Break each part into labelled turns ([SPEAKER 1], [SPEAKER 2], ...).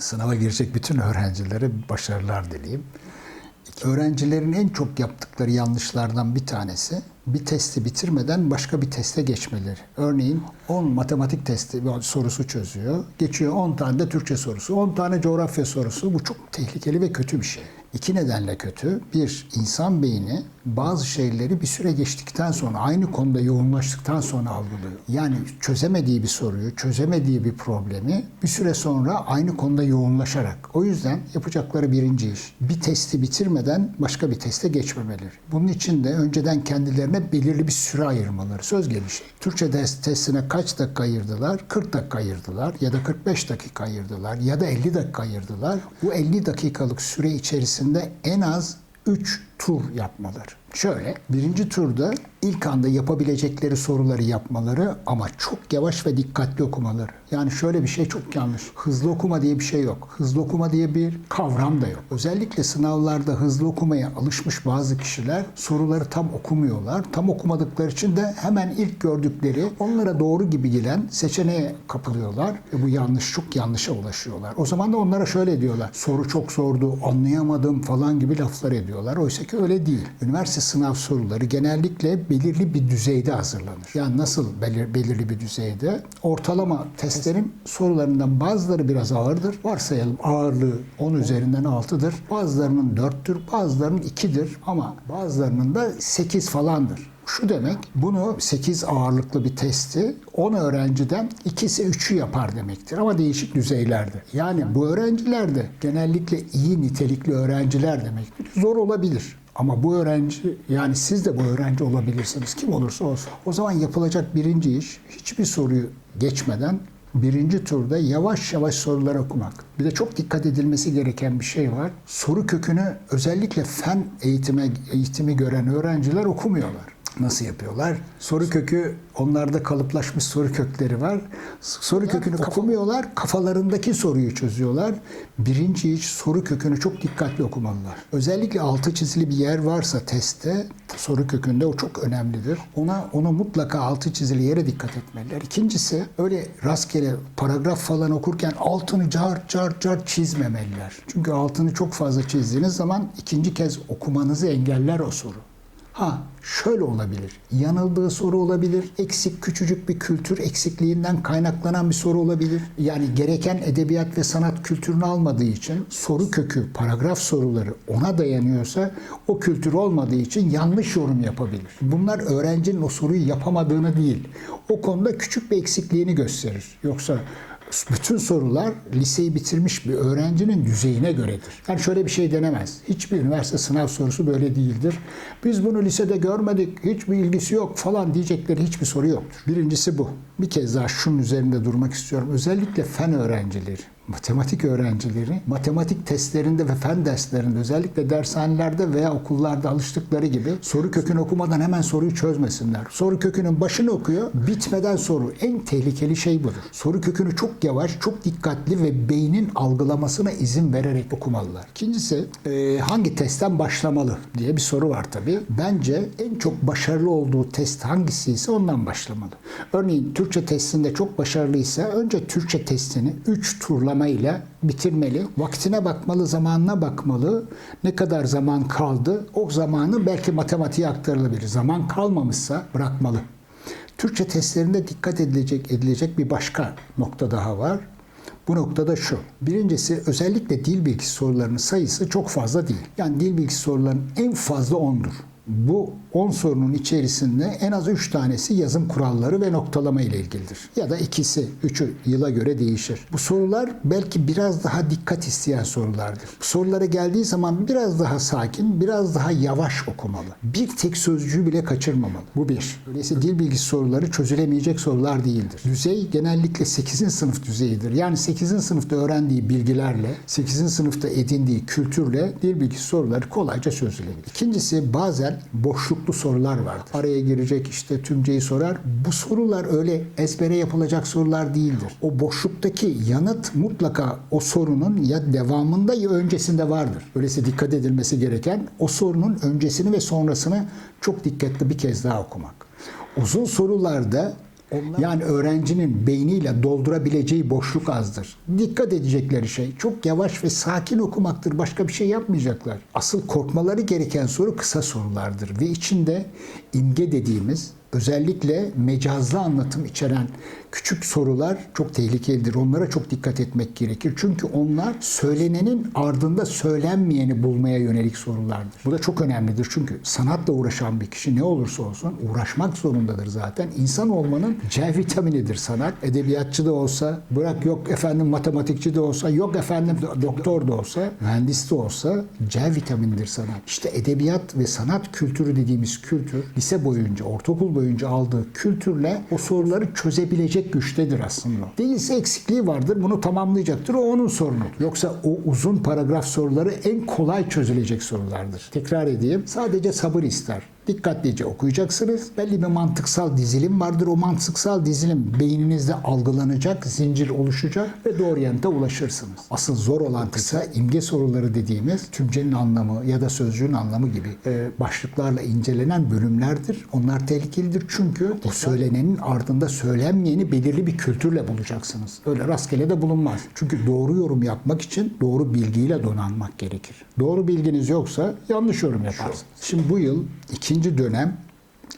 [SPEAKER 1] sınava girecek bütün öğrencilere başarılar dileyim. Öğrencilerin en çok yaptıkları yanlışlardan bir tanesi bir testi bitirmeden başka bir teste geçmeleri. Örneğin 10 matematik testi sorusu çözüyor. Geçiyor 10 tane de Türkçe sorusu, 10 tane coğrafya sorusu. Bu çok tehlikeli ve kötü bir şey. İki nedenle kötü. Bir, insan beyni bazı şeyleri bir süre geçtikten sonra, aynı konuda yoğunlaştıktan sonra algılıyor. Yani çözemediği bir soruyu, çözemediği bir problemi bir süre sonra aynı konuda yoğunlaşarak. O yüzden yapacakları birinci iş, bir testi bitirmeden başka bir teste geçmemeleri. Bunun için de önceden kendilerine belirli bir süre ayırmaları. Söz gelişi. Türkçe testine kaç dakika ayırdılar? 40 dakika ayırdılar ya da 45 dakika ayırdılar ya da 50 dakika ayırdılar. Bu 50 dakikalık süre içerisinde en az 3 tur yapmaları. Şöyle, birinci turda ilk anda yapabilecekleri soruları yapmaları ama çok yavaş ve dikkatli okumaları. Yani şöyle bir şey çok yanlış. Hızlı okuma diye bir şey yok. Hızlı okuma diye bir kavram da yok. Özellikle sınavlarda hızlı okumaya alışmış bazı kişiler soruları tam okumuyorlar. Tam okumadıkları için de hemen ilk gördükleri onlara doğru gibi gelen seçeneğe kapılıyorlar. Ve bu yanlış, çok yanlışa ulaşıyorlar. O zaman da onlara şöyle diyorlar. Soru çok zordu, anlayamadım falan gibi laflar ediyorlar. Oysa ki öyle değil. Üniversite sınav soruları genellikle belirli bir düzeyde hazırlanır. Yani nasıl belir, belirli bir düzeyde? Ortalama testlerin sorularından bazıları biraz ağırdır. Varsayalım ağırlığı 10 üzerinden 6'dır. Bazılarının 4'tür, bazılarının 2'dir ama bazılarının da 8 falandır. Şu demek bunu 8 ağırlıklı bir testi 10 öğrenciden ikisi 3'ü yapar demektir ama değişik düzeylerde. Yani bu öğrenciler de genellikle iyi nitelikli öğrenciler demektir. Zor olabilir. Ama bu öğrenci yani siz de bu öğrenci olabilirsiniz kim olursa olsun. O zaman yapılacak birinci iş hiçbir soruyu geçmeden birinci turda yavaş yavaş sorular okumak. Bir de çok dikkat edilmesi gereken bir şey var. Soru kökünü özellikle fen eğitime eğitimi gören öğrenciler okumuyorlar. Nasıl yapıyorlar? Soru kökü onlarda kalıplaşmış soru kökleri var. Soru kökünü okumuyorlar, kafalarındaki soruyu çözüyorlar. Birinci iş soru kökünü çok dikkatli okumalılar. Özellikle altı çizili bir yer varsa testte soru kökünde o çok önemlidir. Ona ona mutlaka altı çizili yere dikkat etmeliler. İkincisi öyle rastgele paragraf falan okurken altını car car car çizmemeliler. Çünkü altını çok fazla çizdiğiniz zaman ikinci kez okumanızı engeller o soru. Ha şöyle olabilir. Yanıldığı soru olabilir. Eksik küçücük bir kültür eksikliğinden kaynaklanan bir soru olabilir. Yani gereken edebiyat ve sanat kültürünü almadığı için soru kökü, paragraf soruları ona dayanıyorsa o kültür olmadığı için yanlış yorum yapabilir. Bunlar öğrencinin o soruyu yapamadığını değil. O konuda küçük bir eksikliğini gösterir. Yoksa bütün sorular liseyi bitirmiş bir öğrencinin düzeyine göredir. Yani şöyle bir şey denemez. Hiçbir üniversite sınav sorusu böyle değildir. Biz bunu lisede görmedik, hiçbir ilgisi yok falan diyecekleri hiçbir soru yoktur. Birincisi bu. Bir kez daha şunun üzerinde durmak istiyorum. Özellikle fen öğrencileri, matematik öğrencileri matematik testlerinde ve fen derslerinde özellikle dershanelerde veya okullarda alıştıkları gibi soru kökünü okumadan hemen soruyu çözmesinler. Soru kökünün başını okuyor, bitmeden soru. En tehlikeli şey budur. Soru kökünü çok yavaş, çok dikkatli ve beynin algılamasına izin vererek okumalılar. İkincisi e, hangi testten başlamalı diye bir soru var tabii. Bence en çok başarılı olduğu test hangisi ise ondan başlamalı. Örneğin Türkçe testinde çok başarılıysa önce Türkçe testini 3 turlama ile bitirmeli. Vaktine bakmalı, zamanına bakmalı. Ne kadar zaman kaldı? O zamanı belki matematiğe aktarılabilir. Zaman kalmamışsa bırakmalı. Türkçe testlerinde dikkat edilecek edilecek bir başka nokta daha var. Bu noktada şu. Birincisi özellikle dil bilgisi sorularının sayısı çok fazla değil. Yani dil bilgisi sorularının en fazla 10'dur. Bu 10 sorunun içerisinde en az 3 tanesi yazım kuralları ve noktalama ile ilgilidir. Ya da ikisi, üçü yıla göre değişir. Bu sorular belki biraz daha dikkat isteyen sorulardır. Bu sorulara geldiği zaman biraz daha sakin, biraz daha yavaş okumalı. Bir tek sözcüğü bile kaçırmamalı. Bu bir. Öyleyse dil bilgisi soruları çözülemeyecek sorular değildir. Düzey genellikle 8. sınıf düzeyidir. Yani 8. sınıfta öğrendiği bilgilerle, 8. sınıfta edindiği kültürle dil bilgisi soruları kolayca çözülebilir. İkincisi bazen boşluklu sorular vardır. Araya girecek işte tümceyi sorar. Bu sorular öyle ezbere yapılacak sorular değildir. O boşluktaki yanıt mutlaka o sorunun ya devamında ya öncesinde vardır. Öyleyse dikkat edilmesi gereken o sorunun öncesini ve sonrasını çok dikkatli bir kez daha okumak. Uzun sorularda Yani öğrencinin beyniyle doldurabileceği boşluk azdır. Dikkat edecekleri şey çok yavaş ve sakin okumaktır. Başka bir şey yapmayacaklar. Asıl korkmaları gereken soru kısa sorulardır ve içinde imge dediğimiz özellikle mecazlı anlatım içeren küçük sorular çok tehlikelidir. Onlara çok dikkat etmek gerekir. Çünkü onlar söylenenin ardında söylenmeyeni bulmaya yönelik sorulardır. Bu da çok önemlidir. Çünkü sanatla uğraşan bir kişi ne olursa olsun uğraşmak zorundadır zaten. İnsan olmanın C vitaminidir sanat. Edebiyatçı da olsa, bırak yok efendim matematikçi de olsa, yok efendim doktor da olsa, mühendis de olsa C vitaminidir sanat. İşte edebiyat ve sanat kültürü dediğimiz kültür lise boyunca, ortaokul boyunca aldığı kültürle o soruları çözebilecek güçtedir aslında. Değilse eksikliği vardır. Bunu tamamlayacaktır. O onun sorunudur. Yoksa o uzun paragraf soruları en kolay çözülecek sorulardır. Tekrar edeyim. Sadece sabır ister. Dikkatlice okuyacaksınız. Belli bir mantıksal dizilim vardır. O mantıksal dizilim beyninizde algılanacak, zincir oluşacak ve doğru yanıta ulaşırsınız. Asıl zor olan kısa imge soruları dediğimiz tümcenin anlamı ya da sözcüğün anlamı gibi e, başlıklarla incelenen bölümlerdir. Onlar tehlikelidir çünkü o söylenenin ardında söylenmeyeni belirli bir kültürle bulacaksınız. Öyle rastgele de bulunmaz. Çünkü doğru yorum yapmak için doğru bilgiyle donanmak gerekir. Doğru bilginiz yoksa yanlış yorum yaparsınız. Şimdi bu yıl ikinci dönem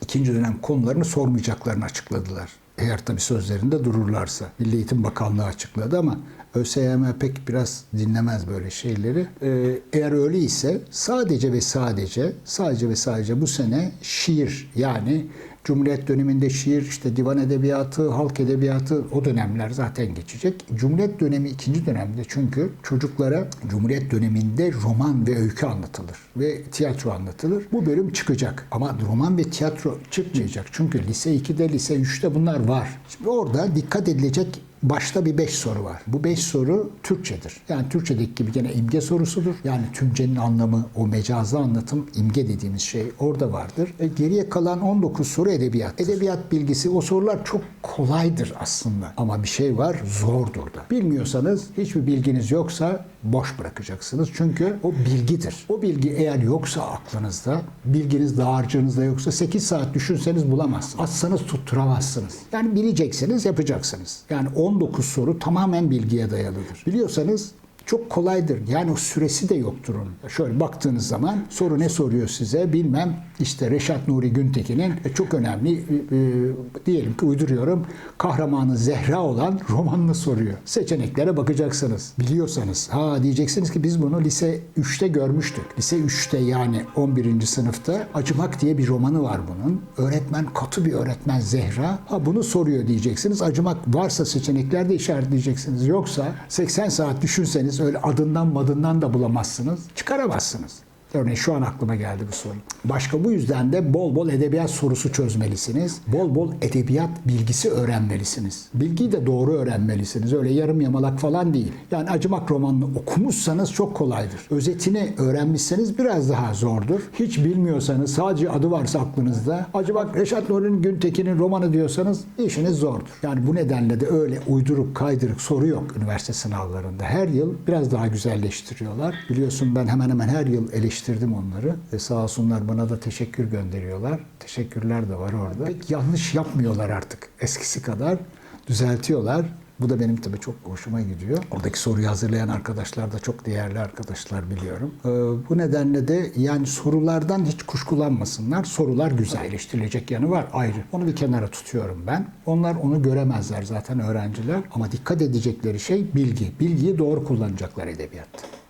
[SPEAKER 1] ikinci dönem konularını sormayacaklarını açıkladılar. Eğer tabii sözlerinde dururlarsa. Milli Eğitim Bakanlığı açıkladı ama ÖSYM pek biraz dinlemez böyle şeyleri. Ee, eğer öyleyse sadece ve sadece sadece ve sadece bu sene şiir yani Cumhuriyet döneminde şiir, işte divan edebiyatı, halk edebiyatı o dönemler zaten geçecek. Cumhuriyet dönemi ikinci dönemde çünkü çocuklara Cumhuriyet döneminde roman ve öykü anlatılır ve tiyatro anlatılır. Bu bölüm çıkacak ama roman ve tiyatro çıkmayacak. Çünkü lise 2'de, lise 3'te bunlar var. Şimdi orada dikkat edilecek Başta bir beş soru var. Bu beş soru Türkçedir. Yani Türkçedeki gibi gene imge sorusudur. Yani tümcenin anlamı, o mecazlı anlatım, imge dediğimiz şey orada vardır. E, geriye kalan 19 soru edebiyat. Edebiyat bilgisi o sorular çok kolaydır aslında. Ama bir şey var zordur da. Bilmiyorsanız, hiçbir bilginiz yoksa boş bırakacaksınız. Çünkü o bilgidir. O bilgi eğer yoksa aklınızda, bilginiz dağarcığınızda yoksa 8 saat düşünseniz bulamazsınız. Atsanız tutturamazsınız. Yani bileceksiniz, yapacaksınız. Yani 19 soru tamamen bilgiye dayalıdır. Biliyorsanız çok kolaydır. Yani o süresi de yoktur onun. Şöyle baktığınız zaman soru ne soruyor size bilmem işte Reşat Nuri Güntekin'in e, çok önemli e, e, diyelim ki uyduruyorum kahramanı Zehra olan romanını soruyor. Seçeneklere bakacaksınız. Biliyorsanız ha diyeceksiniz ki biz bunu lise 3'te görmüştük. Lise 3'te yani 11. sınıfta Acımak diye bir romanı var bunun. Öğretmen katı bir öğretmen Zehra. Ha bunu soruyor diyeceksiniz. Acımak varsa seçeneklerde işaretleyeceksiniz. Yoksa 80 saat düşünseniz öyle adından madından da bulamazsınız. Çıkaramazsınız. Örneğin şu an aklıma geldi bu soru. Başka bu yüzden de bol bol edebiyat sorusu çözmelisiniz. Bol bol edebiyat bilgisi öğrenmelisiniz. Bilgiyi de doğru öğrenmelisiniz. Öyle yarım yamalak falan değil. Yani Acımak romanını okumuşsanız çok kolaydır. Özetini öğrenmişseniz biraz daha zordur. Hiç bilmiyorsanız sadece adı varsa aklınızda Acımak Reşat Nuri'nin Güntekin'in romanı diyorsanız işiniz zordur. Yani bu nedenle de öyle uyduruk kaydırık soru yok üniversite sınavlarında. Her yıl biraz daha güzelleştiriyorlar. Biliyorsun ben hemen hemen her yıl eleştiriyorum eleştirdim onları. E sağ olsunlar bana da teşekkür gönderiyorlar. Teşekkürler de var orada. Pek yanlış yapmıyorlar artık eskisi kadar. Düzeltiyorlar. Bu da benim tabii çok hoşuma gidiyor. Oradaki soruyu hazırlayan arkadaşlar da çok değerli arkadaşlar biliyorum. Ee, bu nedenle de yani sorulardan hiç kuşkulanmasınlar. Sorular güzel. Eleştirilecek yanı var ayrı. Onu bir kenara tutuyorum ben. Onlar onu göremezler zaten öğrenciler. Ama dikkat edecekleri şey bilgi. Bilgiyi doğru kullanacaklar edebiyatta.